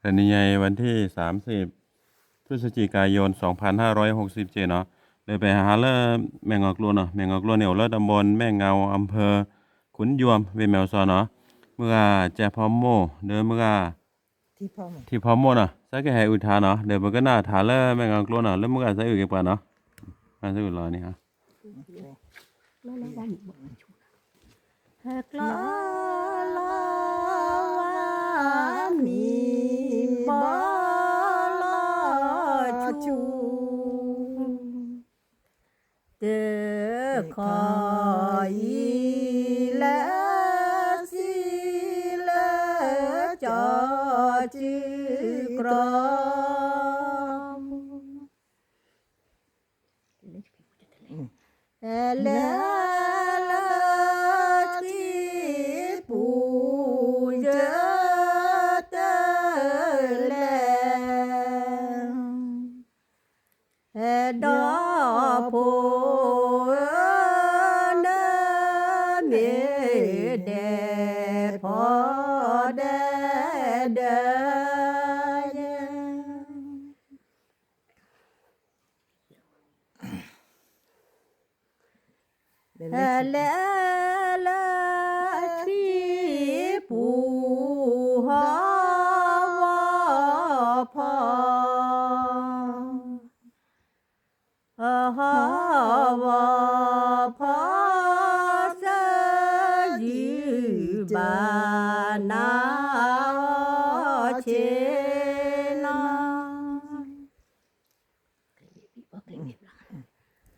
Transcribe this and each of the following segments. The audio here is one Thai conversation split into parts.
แผ่นดินใหญ่วันที่ 30 พฤศจิกายน 2567 เนาะเลยไปหาเลอแมงอกลัวเนาะแมงอกลัวเนี่ยเลอตำบลแม่เงาอำเภอ ขุนยวมเวแมวซอเนาะเมื่อแจพอมโม เดินเมื่อที่พ่อมันที่พอมโมเนาะสักแห่อุทาเนาะเดินเมื่อก็น่าถาเลอแมงอกลัวเนาะแล้วเมื่อสักอยู่เก็บกันเนาะมาสักอยู่รอนี่ฮะกลอลอว่า มีบ่ลอชูเตอคอยและสิและจอจือกรอมและละ Oh, uh-huh.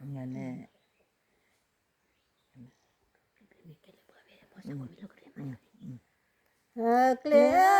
അങ്ങനെ ആ clear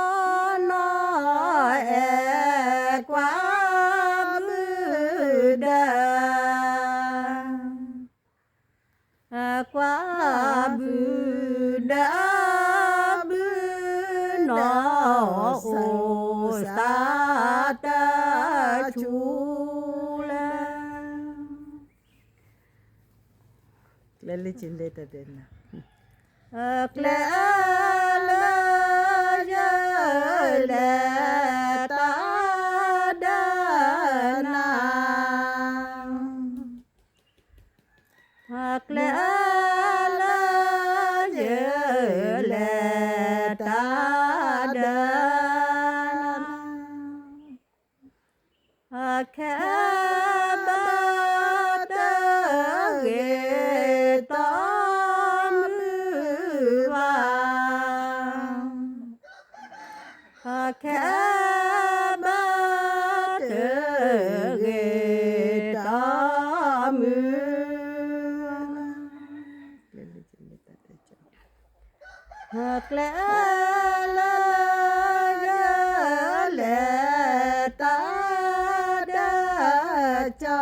ta chula Lali chinde ta tena bạc lẽ lẽ lẽ ta đã cho.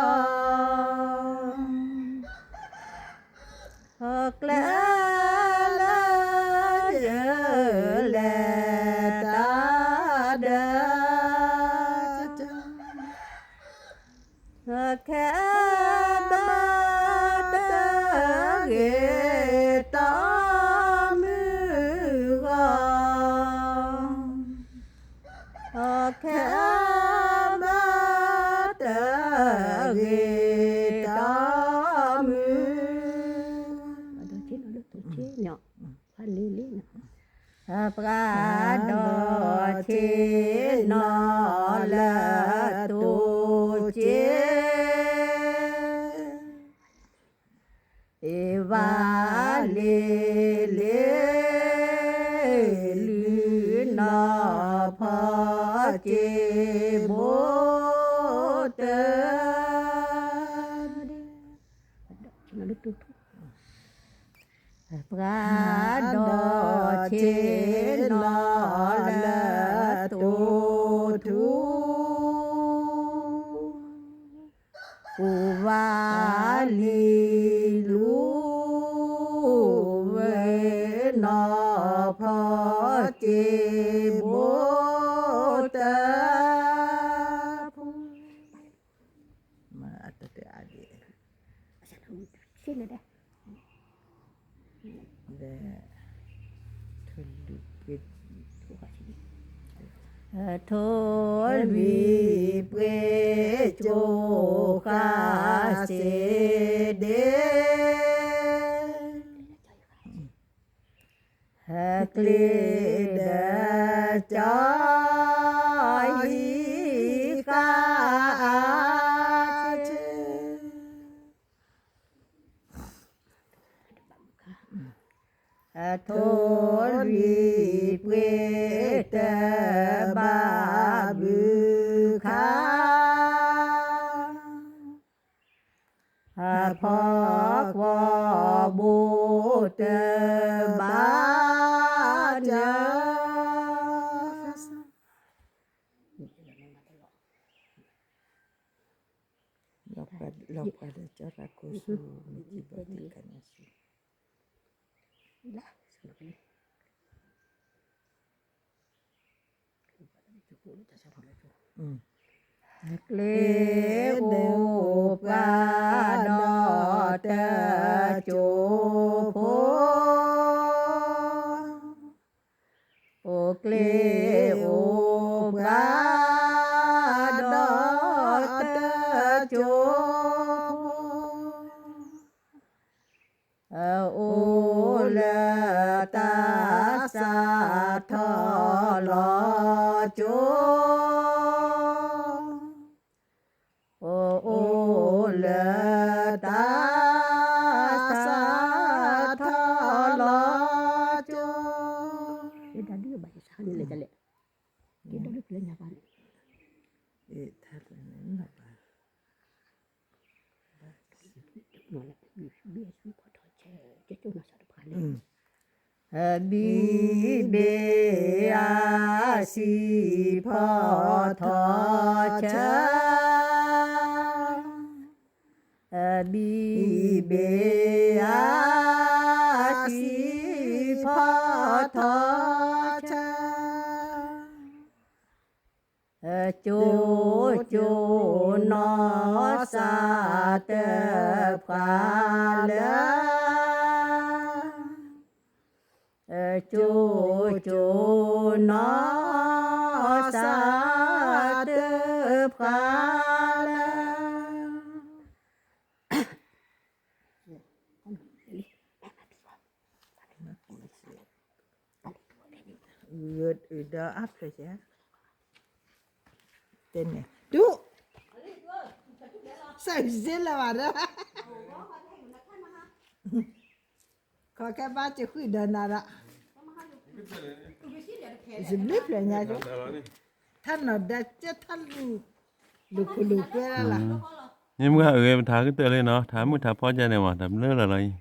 Bạc lẽ lẽ lẽ ta đã cho. Bạc lẽ eva le le luna pa chê bố tê pra đo chê 돌 위에 쪼가세 thôn vì quê tờ ba bư khá phó qua bố tờ ba nhớ ada cara lê ô pa đo tờ chỗ phố ô lê ô ตาสาทลอจอิดาดื้อใบสานี่เลยจะเละกินดาดื้อเลยนะบ้านเอ๊ะทัดเลยนะบ้านนั่นแหละบีบเบี้ยสุขทอดเชจะจุนสารพันเลยบีเบียสีพอทอเช tho cha chú chú nó sa tơ pha lơ chú chú nó sa tơ pha 더 đó 제 됐네. rồi nha 와라. 거기 바지 후이다 나라. 지금 lục lục 다째 탄루 루쿠루쿠라. Nhưng mà người thả cái tựa lên nó, thả mới thả phó ra này mà, thả nữa là này.